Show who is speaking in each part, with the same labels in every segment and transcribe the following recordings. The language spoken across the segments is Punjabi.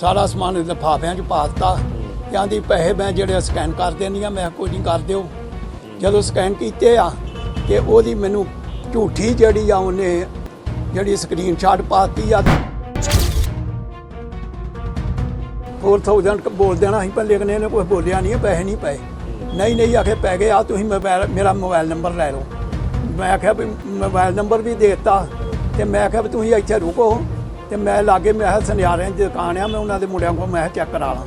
Speaker 1: ਸਾਰਾ ਸਮਾਨ ਲਿਫਾਫਿਆਂ 'ਚ ਪਾ ਦਿੱਤਾ। ਕਹਿੰਦੀ ਪੈਸੇ ਮੈਂ ਜਿਹੜੇ ਸਕੈਨ ਕਰ ਦੇਣੀ ਆ ਮੈਂ ਕੋਈ ਨਹੀਂ ਕਰ ਦਿਓ। ਜਦੋਂ ਸਕੈਨ ਕੀਤੇ ਆ ਤੇ ਉਹਦੀ ਮੈਨੂੰ ਝੂਠੀ ਜਿਹੜੀ ਆ ਉਹਨੇ ਜਿਹੜੀ ਸਕਰੀਨਸ਼ਾਟ ਪਾਤੀ ਆ। 4000 ਕ ਬੋਲ ਦੇਣਾ ਸੀ ਪਰ ਲੇਕਿਨ ਇਹਨੇ ਕੁਝ ਬੋਲਿਆ ਨਹੀਂ ਪੈਸੇ ਨਹੀਂ ਪਏ। ਨਹੀਂ ਨਹੀਂ ਆਖੇ ਪੈ ਗਏ ਆ ਤੁਸੀਂ ਮੋਬਾਈਲ ਮੇਰਾ ਮੋਬਾਈਲ ਨੰਬਰ ਲੈ ਲਓ। ਮੈਂ ਆਖਿਆ ਵੀ ਮੋਬਾਈਲ ਨੰਬਰ ਵੀ ਦੇ ਦਿੱਤਾ ਤੇ ਮੈਂ ਆਖਿਆ ਵੀ ਤੁਸੀਂ ਇੱਥੇ ਰੁਕੋ। ਤੇ ਮੈਂ ਲਾਗੇ ਮੈਂ ਕਿਹਾ ਸੁਨਿਆਰਿਆਂ ਦੀ ਦੁਕਾਨ ਆ ਮੈਂ ਉਹਨਾਂ ਦੇ ਮੁੰਡਿਆਂ ਕੋਲ ਮੈਂ ਕਿਹਾ ਚੈੱਕ ਕਰਾ ਲਾਂ।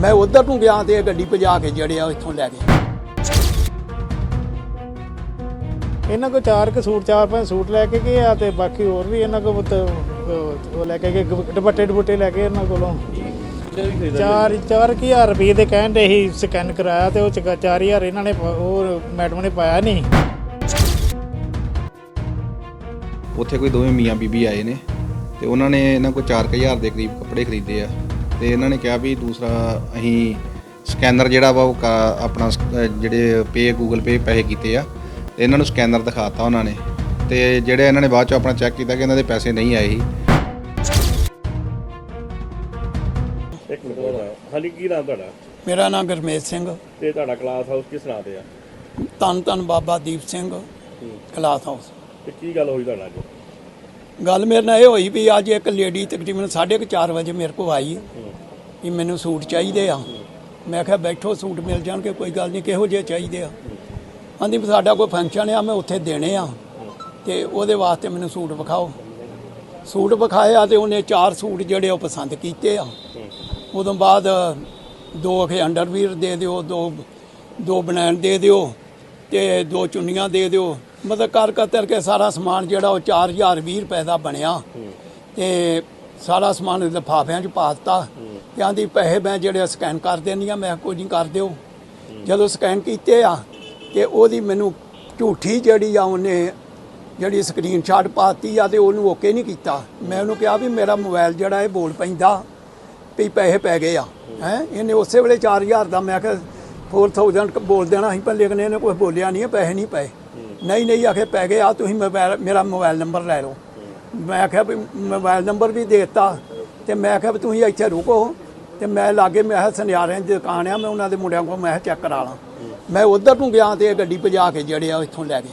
Speaker 1: ਮੈਂ ਉਧਰ ਨੂੰ ਗਿਆ ਤੇ ਇਹ ਗੱਡੀ ਭਜਾ ਕੇ ਜਿਹੜੇ ਆ ਇੱਥੋਂ ਲੈ ਗਏ।
Speaker 2: ਇਹਨਾਂ ਕੋ ਚਾਰ ਕੁ ਸੂਟ ਚਾਰ ਪੰਜ ਸੂਟ ਲੈ ਕੇ ਗਏ ਆ ਤੇ ਬਾਕੀ ਹੋਰ ਵੀ ਇਹਨਾਂ ਕੋ ਉਹ ਲੈ ਕੇ ਗਏ ਦੁਪੱਟੇ ਦੁਪੱਟੇ ਲੈ ਕੇ ਇਹਨਾਂ ਕੋਲੋਂ। ਚਾਰ ਚਾਰ ਕੁ ਹਜ਼ਾਰ ਰੁਪਏ ਦੇ ਕਹਿੰਦੇ ਸੀ ਸਕੈਨ ਕਰਾਇਆ ਤੇ ਉਹ 'ਚ ਕ- ਚਾਰ ਹਜ਼ਾਰ ਇਹਨਾਂ ਨੇ ਉਹ ਮੈਡਮ ਨੇ ਪਾਇਆ ਨਹੀਂ।
Speaker 3: ਉੱਥੇ ਕੋਈ ਦੋਵੇਂ ਮੀਆਂ ਬੀਬੀ ਆਏ ਨੇ। ਤੇ ਉਹਨਾਂ ਨੇ ਇਹਨਾਂ ਕੋਲ 4000 ਦੇ ਕਰੀਬ ਕੱਪੜੇ ਖਰੀਦੇ ਆ। ਤੇ ਇਹਨਾਂ ਨੇ ਕਿਹਾ ਵੀ ਦੂਸਰਾ ਅਸੀਂ ਸਕੈਨਰ ਜਿਹੜਾ ਵਾ ਉਹ ਆਪਣਾ ਜਿਹੜੇ ਪੇ ਗੂਗਲ ਪੇ ਪੈਸੇ ਕੀਤੇ ਆ ਤੇ ਇਹਨਾਂ ਨੂੰ ਸਕੈਨਰ ਦਿਖਾਤਾ ਉਹਨਾਂ ਨੇ। ਤੇ ਜਿਹੜੇ ਇਹਨਾਂ ਨੇ ਬਾਅਦ ਚ ਆਪਣਾ ਚੈੱਕ ਕੀਤਾ ਕਿ ਇਹਨਾਂ ਦੇ ਪੈਸੇ ਨਹੀਂ ਆਏ ਸੀ।
Speaker 4: ਇੱਕ ਮਿੰਟ ਹੋਣਾ ਹਾਂਜੀ ਕੀ ਨਾਮ ਤੁਹਾਡਾ?
Speaker 1: ਮੇਰਾ ਨਾਮ ਗੁਰਮੇਜ ਸਿੰਘ।
Speaker 4: ਤੇ ਤੁਹਾਡਾ ਕਲਾਸ ਹਾਊਸ ਕਿਸ ਨਾਂ ਤੇ ਆ?
Speaker 1: ਧੰਨ ਧੰਨ ਬਾਬਾ ਦੀਪ ਸਿੰਘ ਕਲਾਸ ਹਾਊਸ।
Speaker 4: ਤੇ ਕੀ ਗੱਲ ਹੋਈ ਤੁਹਾਡਾ ਅੱਜ?
Speaker 1: ਗੱਲ ਮੇਰੇ ਨਾਲ ਇਹ ਹੋਈ ਵੀ ਅੱਜ ਇੱਕ ਲੇਡੀ ਤਕਰੀਬਨ 4:30 ਵਜੇ ਮੇਰੇ ਕੋਲ ਆਈ ਵੀ ਮੈਨੂੰ ਸੂਟ ਚਾਹੀਦੇ ਆ। ਮੈਂ ਕਿਹਾ ਬੈਠੋ, ਸੂਟ ਮਿਲ ਜਾਣਗੇ, ਕੋਈ ਗੱਲ ਨਹੀਂ, ਕਿਹੋ ਜਿਹੇ ਚਾਹੀਦੇ ਆ। ਆਂਦੀ ਵੀ ਸਾਡਾ ਕੋਈ ਫੰਕਸ਼ਨ ਆ, ਮੈਂ ਉੱਥੇ ਦੇਣੇ ਆ। ਤੇ ਉਹਦੇ ਵਾਸਤੇ ਮੈਨੂੰ ਸੂਟ ਵਿਖਾਓ। ਸੂਟ ਵਿਖਾਇਆ ਆ ਤੇ ਉਹਨੇ ਚਾਰ ਸੂਟ ਜਿਹੜੇ ਉਹ ਪਸੰਦ ਕੀਤੇ ਆ। ਉਦੋਂ ਬਾਅਦ ਦੋ ਅਖੇ ਅੰਡਰਵੀਰ ਦੇ ਦਿਓ, ਦੋ ਦੋ ਬਨੈਣ ਦੇ ਦਿਓ ਤੇ ਦੋ ਚੁੰਨੀਆਂ ਦੇ ਦਿਓ। ਮਤਲਬ ਕਰ ਕਤਰ ਕੇ ਸਾਰਾ ਸਮਾਨ ਜਿਹੜਾ ਉਹ 4020 ਰੁਪਏ ਦਾ ਬਣਿਆ। ਤੇ ਸਾਰਾ ਸਮਾਨ ਲਿਫਾਫਿਆਂ 'ਚ ਪਾ ਦਿੱਤਾ। ਕਹਿੰਦੀ ਪੈਸੇ ਮੈਂ ਜਿਹੜੇ ਸਕੈਨ ਕਰ ਦੇਣੀ ਆ ਮੈਂ ਕੋਈ ਨਹੀਂ ਕਰ ਦਿਓ। ਜਦੋਂ ਸਕੈਨ ਕੀਤੇ ਆ ਤੇ ਉਹਦੀ ਮੈਨੂੰ ਝੂਠੀ ਜਿਹੜੀ ਆ ਉਹਨੇ ਜਿਹੜੀ ਸਕਰੀਨਸ਼ਾਟ ਪਾਤੀ ਆ ਤੇ ਉਹਨੂੰ ਓਕੇ ਨਹੀਂ ਕੀਤਾ। ਮੈਂ ਉਹਨੂੰ ਕਿਹਾ ਵੀ ਮੇਰਾ ਮੋਬਾਈਲ ਜਿਹੜਾ ਇਹ ਬੋਲ ਪੈਂਦਾ ਵੀ ਪੈਸੇ ਪੈ ਗਏ ਆ। ਹੈ। ਇਹਨੇ ਉਸੇ ਵੇਲੇ 4000 ਦਾ ਮੈਂ ਕਿਹਾ 4000 ਕ ਬੋਲ ਦੇਣਾ ਸੀ ਪਰ ਲੇਕਿਨ ਇਹਨੇ ਕੁਝ ਬੋਲਿਆ ਨਹੀਂ ਪੈਸੇ ਨਹੀਂ ਪਏ। ਨਹੀਂ ਨਹੀਂ ਆਖੇ ਪੈ ਗਏ ਆ ਤੁਸੀਂ ਮੋਬਾਈਲ ਮੇਰਾ ਮੋਬਾਈਲ ਨੰਬਰ ਲੈ ਲਓ। ਮੈਂ ਆਖਿਆ ਵੀ ਮੋਬਾਈਲ ਨੰਬਰ ਵੀ ਦੇ ਦਿੱਤਾ ਤੇ ਮੈਂ ਆਖਿਆ ਵੀ ਤੁਸੀਂ ਇੱਥੇ ਰੁਕੋ। ਤੇ ਮੈਂ ਲਾਗੇ ਮੈਂ ਕਿਹਾ ਸੁਨਿਆਰਿਆਂ ਦੀ ਦੁਕਾਨ ਆ ਮੈਂ ਉਹਨਾਂ ਦੇ ਮੁੰਡਿਆਂ ਕੋਲ ਮੈਂ ਚੈੱਕ ਕਰਾ ਲਾਂ। ਮੈਂ ਉਧਰ ਨੂੰ ਗਿਆ ਤੇ ਇਹ ਗੱਡੀ ਭਜਾ ਕੇ ਜਿਹੜੇ ਆ ਇੱਥੋਂ ਲੈ ਗਏ।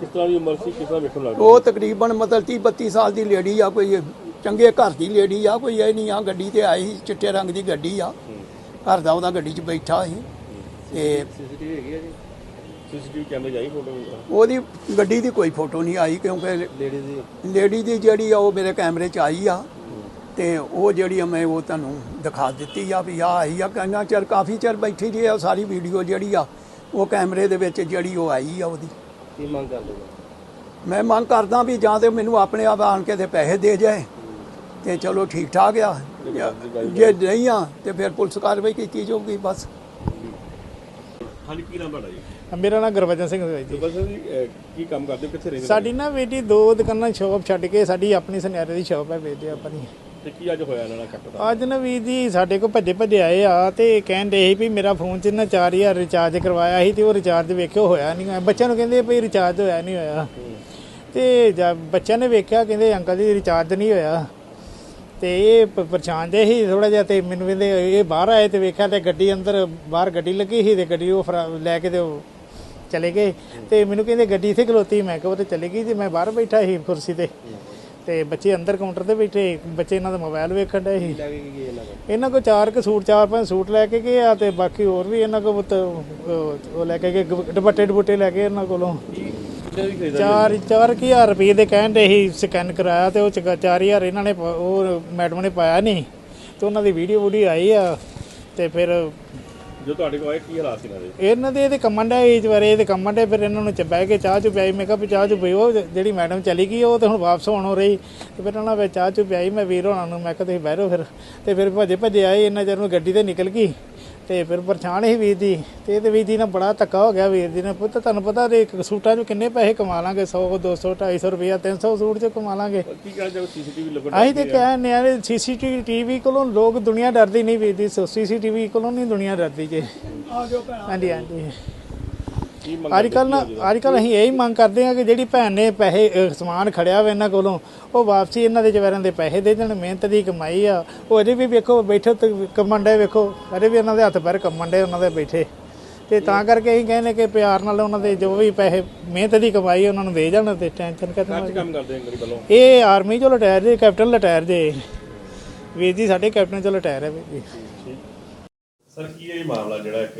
Speaker 4: ਕਿਸ ਤਰ੍ਹਾਂ ਦੀ ਉਮਰ ਸੀ? ਕਿਸ ਤਰ੍ਹਾਂ ਵੇਖਣ ਲੱਗ
Speaker 1: ਉਹ ਤਕਰੀਬਨ ਮਤਲਬ 30 32 ਸਾਲ ਦੀ ਲੇਡੀ ਆ ਕੋਈ ਚੰਗੇ ਘਰ ਦੀ ਲੇਡੀ ਆ ਕੋਈ ਇਹ ਨਹੀਂ ਆ ਗੱਡੀ ਤੇ ਆਈ ਸੀ, ਚਿੱਟੇ ਰੰਗ ਦੀ ਗੱਡੀ ਆ। ਘਰ ਦਾ ਉਹਦਾ ਗੱਡੀ 'ਚ ਬੈਠਾ ਸੀ। ਤੇ
Speaker 4: ਸੀਸੀਟੀਵੀ ਹੈਗੀ ਆ ਜੀ? ਸੀਸੀਟੀਵੀ ਕੈਮਰੇ ਜਾਈ ਫੋਟੋ
Speaker 1: ਉਹਦੀ ਗੱਡੀ ਦੀ ਕੋਈ ਫੋਟੋ ਨਹੀਂ ਆਈ ਕਿਉਂਕਿ
Speaker 4: ਲੇਡੀ ਦੀ?
Speaker 1: ਲੇਡੀ ਦੀ ਜਿਹੜੀ ਆ ਉਹ ਮੇਰੇ ਕੈਮਰੇ 'ਚ ਆਈ ਆ ਤੇ ਉਹ ਜਿਹੜੀ ਆ ਮੈਂ ਉਹ ਤੁਹਾਨੂੰ ਦਿਖਾ ਦਿੱਤੀ ਆ ਵੀ ਆ ਆਈ ਆ ਕਿੰਨਾ ਚਿਰ ਕਾਫੀ ਚਿਰ ਬੈਠੀ ਰਹੀ ਆ ਸਾਰੀ ਵੀਡੀਓ ਜਿਹੜੀ ਆ ਉਹ ਕੈਮਰੇ ਦੇ ਵਿੱਚ ਜਿਹੜੀ ਉਹ ਆਈ ਆ ਉਹਦੀ।
Speaker 4: ਕੀ ਮੰਗ ਕਰਦੇ ਹੋ?
Speaker 1: ਮੈਂ ਮੰਗ ਕਰਦਾ ਵੀ ਜਾਂ ਤੇ ਮੈਨੂੰ ਆਪਣੇ ਆਪ ਆਣ ਕੇ ਤੇ ਪੈਸੇ ਦੇ ਜਾਏ ਤੇ ਚਲੋ ਠੀਕ ਠਾਕ ਆ। ਜੇ ਨਹੀਂ ਆ ਤੇ ਫਿਰ ਪੁਲਿਸ ਕਾਰਵਾਈ ਕੀਤੀ ਜਾਊਗੀ ਬਸ।
Speaker 4: ਹਾਂਜੀ ਕੀ ਨਾਮ ਤੁਹਾਡਾ ਜੀ?
Speaker 2: ਮੇਰਾ ਨਾਮ ਗੁਰਬਚਨ ਸਿੰਘ ਹੈ ਜੀ।
Speaker 4: ਬਸ ਜੀ ਕੀ ਕੰਮ ਕਰਦੇ ਹੋ? ਕਿੱਥੇ ਰਹਿੰਦੇ
Speaker 2: ਸਾਡੀ ਨਾ ਬੇਟੀ ਦੋ ਦੁਕਾਨਾਂ ਸ਼ਾਪ ਛੱਡ ਕੇ ਸਾਡੀ ਆਪਣੀ ਸੁਨਿਆਰੇ ਦੀ ਸ਼ਾਪ ਹੈ ਵੇਚਦੇ ਆਪਾਂ ਦੀ
Speaker 4: ਤੇ ਕੀ ਅੱਜ ਹੋਇਆ ਇਹਨਾਂ ਨਾਲ ਕੱਟ ਦਾ
Speaker 2: ਅੱਜ ਨਾ ਵੀਰ ਜੀ ਸਾਡੇ ਕੋਲ ਭੱਜੇ ਭੱਜੇ ਆਏ ਆ ਤੇ ਕਹਿੰਦੇ ਸੀ ਵੀ ਮੇਰਾ ਫੋਨ 'ਚ ਨਾ 4000 ਰਿਚਾਰਜ ਕਰਵਾਇਆ ਸੀ ਤੇ ਉਹ ਰਿਚਾਰਜ ਵੇਖਿਓ ਹੋਇਆ ਨਹੀਂ ਬੱਚਿਆਂ ਨੂੰ ਕਹਿੰਦੇ ਵੀ ਰਿਚਾਰਜ ਹੋਇਆ ਨਹੀਂ ਹੋਇਆ। ਤੇ ਬੱਚਿਆਂ ਨੇ ਵੇਖਿਆ ਕਹਿੰਦੇ ਅੰਕਲ ਜੀ ਰਿਚਾਰਜ ਨਹੀਂ ਹੋਇਆ। ਤੇ ਇਹ ਪਰੇਸ਼ਾਨ ਜੇ ਸੀ ਥੋੜਾ ਜਿਹਾ ਤੇ ਮੈਨੂੰ ਕਹਿੰਦੇ ਇਹ ਬਾਹਰ ਆਏ ਤੇ ਵੇਖਿਆ ਤੇ ਗੱਡੀ ਅੰਦਰ ਬਾਹਰ ਗੱਡੀ ਲੱਗੀ ਸੀ ਤੇ ਗੱਡੀ ਉਹ ਲੈ ਕੇ ਤੇ ਚਲੇ ਗਏ ਤੇ ਮੈਨੂੰ ਕਹਿੰਦੇ ਗੱਡੀ ਇੱਥੇ ਖਲੋਤੀ। ਮੈਂ ਕਿਹਾ ਉਹ ਤੇ ਚਲੇ ਗਈ ਤੇ ਮੈਂ ਬਾਹਰ ਬੈਠਾ ਸੀ ਕੁਰਸੀ ਤੇ। ਤੇ ਬੱਚੇ ਅੰਦਰ ਕਾਊਂਟਰ ਤੇ ਬੈਠੇ ਬੱਚੇ ਇਹਨਾਂ ਦਾ ਮੋਬਾਈਲ ਵੇਖਣ ਡਏ ਸੀ।
Speaker 4: ਇਹਨਾਂ
Speaker 2: ਕੋ ਚਾਰ ਕੁ ਸੂਟ ਚਾਰ ਪੰਜ ਸੂਟ ਲੈ ਕੇ ਗਏ ਆ ਤੇ ਬਾਕੀ ਹੋਰ ਵੀ ਇਹਨਾਂ ਕੋ ਉਹ ਲੈ ਕੇ ਗਏ ਦੁਪੱਟੇ ਦੁਪੱਟੇ ਲੈ ਕੇ ਇਹਨਾਂ ਕੋਲੋਂ।
Speaker 4: ਕਿਹੜਾ ਵੀ ਖਰੀਦਾ
Speaker 2: ਚਾਰ ਚਾਰ ਕੁ ਹਜ਼ਾਰ ਰੁਪਏ ਦੇ ਕਹਿੰਦੇ ਸੀ ਸਕੈਨ ਕਰਾਇਆ ਤੇ ਉਹ 'ਚ ਕ- ਚਾਰ ਹਜ਼ਾਰ ਇਹਨਾਂ ਨੇ ਉਹ ਮੈਡਮ ਨੇ ਪਾਇਆ ਨਹੀਂ। ਤੇ ਉਹਨਾਂ ਦੀ ਵੀਡੀਓ ਵੀਡੀਓ ਆਈ ਆ ਤੇ ਫਿਰ
Speaker 4: ਜੋ ਤੁਹਾਡੇ ਕੋਲ ਆਏ, ਕੀ ਹਾਲਾਤ ਸੀ ਇਹਨਾਂ ਦੇ?
Speaker 2: ਇਹਨਾਂ ਦੇ ਇਹਦੇ ਕੰਮਾਂ ਦਾ ਇਸ ਬਾਰੇ ਇਹਦੇ ਕੰਮਾਂ ਦੇ ਫਿਰ ਇਹਨਾਂ ਨੂੰ ਚ ਬਹਿ ਕੇ ਚਾਹ ਚੁ ਪਿਆਈ, ਮੈਂ ਕਿਹਾ ਵੀ ਚਾਹ ਚੁ ਪੀਓ ਜਿਹੜੀ ਮੈਡਮ ਚਲੀ ਗਈ, ਉਹ ਤੇ ਹੁਣ ਵਾਪਸ ਆਉਣ ਹੋ ਰਹੀ। ਤੇ ਫਿਰ ਉਹਨਾਂ ਨੇ ਚਾਹ ਚੁ ਪਿਆਈ, ਮੈਂ ਵੀਰ ਹੋਣਾ ਨੂੰ, ਮੈਂ ਕਿਹਾ ਤੁਸੀਂ ਬਹਿਰੋ ਫਿਰ। ਤੇ ਫਿਰ ਭੱਜੇ ਭੱਜੇ ਆਏ ਇਹਨਾਂ ਚਿਰ ਨੂੰ ਗੱਡੀ ਤੇ ਨਿਕਲ ਗਈ। ਤੇ ਫਿਰ ਪਰੇਸ਼ਾਨ ਸੀ ਵੀਰ ਦੀ ਤੇ ਇਹਦੇ ਵੀਰ ਦੀ ਨਾਲ ਬੜਾ ਧੱਕਾ ਹੋ ਗਿਆ ਵੀਰ ਦੀ ਨੇ। ਪੁੱਤ ਤੁਹਾਨੂੰ ਪਤਾ ਦੇ ਇੱਕ ਸੂਟਾਂ 'ਚ ਕਿੰਨੇ ਪੈਸੇ ਕਮਾ ਲਾਂਗੇ 100 200 250 ਰੁਪਇਆ 300 ਸੂਟ 'ਚ ਕਮਾ ਲਾਂਗੇ।
Speaker 4: ਕੀ ਕਹਿਣਾ ਚਾਹੋ ਸੀਸੀਟੀਵੀ ਲੱਗਣ
Speaker 2: ਅਸੀਂ ਤੇ ਕਹਿੰਦੇ ਆ? ਸੀਸੀਟੀਵੀ ਟੀਵੀ ਕੋਲੋਂ ਲੋਕ ਦੁਨੀਆ ਡਰਦੀ ਨਹੀਂ ਵੀਰ ਦੀ ਸੀਸੀਟੀਵੀ ਕੋਲੋਂ ਨਹੀਂ ਦੁਨੀਆ ਡਰਦੀ ਜੇ। ਹਾਂਜੀ ਹਾਂਜੀ।
Speaker 4: ਕੀ ਮੰਗ
Speaker 2: ਅੱਜ ਕੱਲ ਨਾ ਅੱਜ ਕੱਲ ਅਸੀਂ ਇਹੀ ਮੰਗ ਕਰਦੇ ਹਾਂ ਕਿ ਜਿਹੜੀ ਭੈਣ ਨੇ ਪੈਸੇ ਅਹ, ਸਮਾਨ ਖੜਿਆ ਵਾ ਇਹਨਾਂ ਕੋਲੋਂ ਉਹ ਵਾਪਸੀ ਇਹਨਾਂ ਦੇ ਜਵਾਰਾਂ ਦੇ ਪੈਸੇ ਦੇ ਦੇਣ ਮਿਹਨਤ ਦੀ ਕਮਾਈ ਆ। ਉਹ ਅਜੇ ਵੀ ਵੇਖੋ ਬੈਠੇ ਤੇ ਕੰਮਣ ਡੇ ਵੇਖੋ ਅਜੇ ਵੀ ਉਹਨਾਂ ਦੇ ਹੱਥ ਪੈਰ ਕੰਮਣ ਡੇ ਉਹਨਾਂ ਦੇ ਬੈਠੇ। ਤੇ ਤਾਂ ਕਰਕੇ ਅਸੀਂ ਕਹਿੰਦੇ ਕਿ ਪਿਆਰ ਨਾਲ ਉਹਨਾਂ ਦੇ ਜੋ ਵੀ ਪੈਸੇ ਮਿਹਨਤ ਦੀ ਕਮਾਈ ਉਹਨਾਂ ਨੂੰ ਦੇ ਜਾਣ ਤੇ ਟੈਨਸ਼ਨ ਕਰਨਾ
Speaker 4: ਕੰਮ ਕਰਦੇ ਅੰਗਰੀ ਵੱਲੋਂ?
Speaker 2: ਇਹ ਆਰਮੀ ਚੋਂ ਰਿਟਾਇਰ ਜੇ ਕੈਪਟਨ ਰਿਟਾਇਰ ਜੇ। ਵੀਰ ਜੀ ਸਾਡੇ ਕੈਪਟਨ ਚੋਂ ਰਿਟਾਇਰ ਹੈ ਵੀਰ ਜੀ।
Speaker 4: ਸਰ ਕੀ ਇਹ ਮਾਮਲਾ ਜਿਹੜਾ ਇੱਕ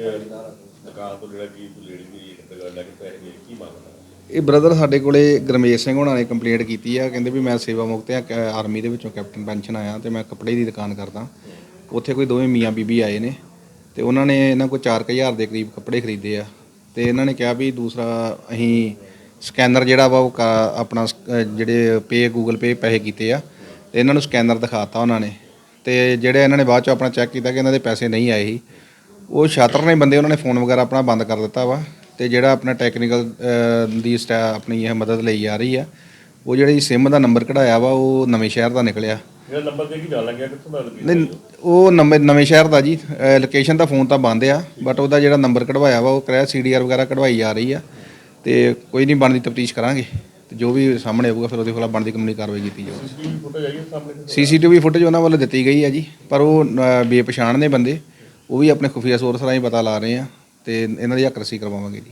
Speaker 4: ਦੁਕਾਨ ਤੋਂ ਜਿਹੜਾ ਕੀ ਲੇਡੀ ਦੀ ਦੁਕਾਨ ਲੈ ਕੇ ਪੈਸੇ ਗਏ ਕੀ ਮਾਮਲਾ
Speaker 3: ਇਹ ਬ੍ਰਦਰ ਸਾਡੇ ਕੋਲੇ ਗਰਮੇਸ਼ ਸਿੰਘ ਹੋਣਾ ਨੇ ਕੰਪਲੇਂਟ ਕੀਤੀ ਆ ਕਹਿੰਦੇ ਵੀ ਮੈਂ ਸੇਵਾ ਮੁਕਤ ਆ ਕ- ਆਰਮੀ ਦੇ ਵਿੱਚੋਂ ਕੈਪਟਨ ਪੈਨਸ਼ਨ ਆਇਆ ਤੇ ਮੈਂ ਕੱਪੜੇ ਦੀ ਦੁਕਾਨ ਕਰਦਾ। ਉੱਥੇ ਕੋਈ ਦੋਵੇਂ ਮੀਆਂ ਬੀਬੀ ਆਏ ਨੇ ਤੇ ਉਹਨਾਂ ਨੇ ਇਹਨਾਂ ਕੋਲ 4000 ਦੇ ਕਰੀਬ ਕੱਪੜੇ ਖਰੀਦੇ ਆ ਤੇ ਇਹਨਾਂ ਨੇ ਕਿਹਾ ਵੀ ਦੂਸਰਾ ਅਸੀਂ ਸਕੈਨਰ ਜਿਹੜਾ ਵਾ ਉਹ ਕਾ- ਆਪਣਾ ਸਕ ਅ, ਜਿਹੜੇ ਪੇ ਗੂਗਲ ਪੇ ਪੈਸੇ ਕੀਤੇ ਆ ਤੇ ਇਹਨਾਂ ਨੂੰ ਸਕੈਨਰ ਦਿਖਾਤਾ ਉਹਨਾਂ ਨੇ। ਤੇ ਜਿਹੜੇ ਇਹਨਾਂ ਨੇ ਬਾਅਦ ਚ ਆਪਣਾ ਚੈੱਕ ਕੀਤਾ ਕਿ ਇਹਨਾਂ ਦੇ ਪੈਸੇ ਨਹੀਂ ਆਏ ਸੀ ਉਹ ਛਾਤਰ ਨੇ ਬੰਦੇ ਉਹਨਾਂ ਨੇ ਫੋਨ ਵਗੈਰਾ ਆਪਣਾ ਬੰਦ ਕਰ ਦਿੱਤਾ ਵਾ ਤੇ ਜਿਹੜਾ ਆਪਣਾ ਟੈਕਨੀਕਲ ਦੀ ਸਟਾ ਆਪਣੀ ਇਹ ਮਦਦ ਲਈ ਜਾ ਰਹੀ ਆ ਉਹ ਜਿਹੜੀ ਸਿਮ ਦਾ ਨੰਬਰ ਕਢਾਇਆ ਵਾ ਉਹ ਨਵੇਂ ਸ਼ਹਿਰ ਦਾ ਨਿਕਲਿਆ।
Speaker 4: ਜਿਹੜਾ ਨੰਬਰ ਦੇ ਕੀ ਜਾਣ ਲੱਗਿਆ ਕਿੱਥੋਂ ਦਾ ਲੱਗੀ
Speaker 3: ਨਹੀਂ ਉਹ ਨਵੇਂ ਨਵੇਂ ਸ਼ਹਿਰ ਦਾ ਜੀ ਲੋਕੇਸ਼ਨ ਦਾ ਫੋਨ ਤਾਂ ਬੰਦ ਆ ਬਟ ਉਹਦਾ ਜਿਹੜਾ ਨੰਬਰ ਕਢਵਾਇਆ ਵਾ ਉਹ ਕਰਿਆ ਸੀਡੀਆਰ ਵਗੈਰਾ ਕਢਵਾਈ ਜਾ ਰਹੀ ਆ ਤੇ ਕੋਈ ਨਹੀਂ ਬਣਦੀ ਤਫਤੀਸ਼ ਕਰਾਂਗੇ। ਜੋ ਵੀ ਸਾਹਮਣੇ ਆਊਗਾ ਫਿਰ ਉਹਦੇ ਖਿਲਾਫ ਬਣਦੀ ਕਾਨੂੰਨੀ ਕਾਰਵਾਈ ਕੀਤੀ ਜਾਊਗੀ। ਸੀਸੀਟੀਵੀ ਫੁਟੇਜ ਉਹਨਾਂ ਵੱਲੋਂ ਦਿੱਤੀ ਗਈ ਹੈ ਜੀ ਪਰ ਉਹ ਅ, ਬੇਪਛਾਣ ਨੇ ਬੰਦੇ। ਉਹ ਵੀ ਆਪਣੇ ਖੁਫੀਆ ਸੋਰਸ ਰਾਹੀਂ ਪਤਾ ਲਾ ਰਹੇ ਆ ਤੇ ਇਹਨਾਂ ਦੀ ਹੱਕ ਰਸੀ ਕਰਵਾਵਾਂਗੇ ਜੀ।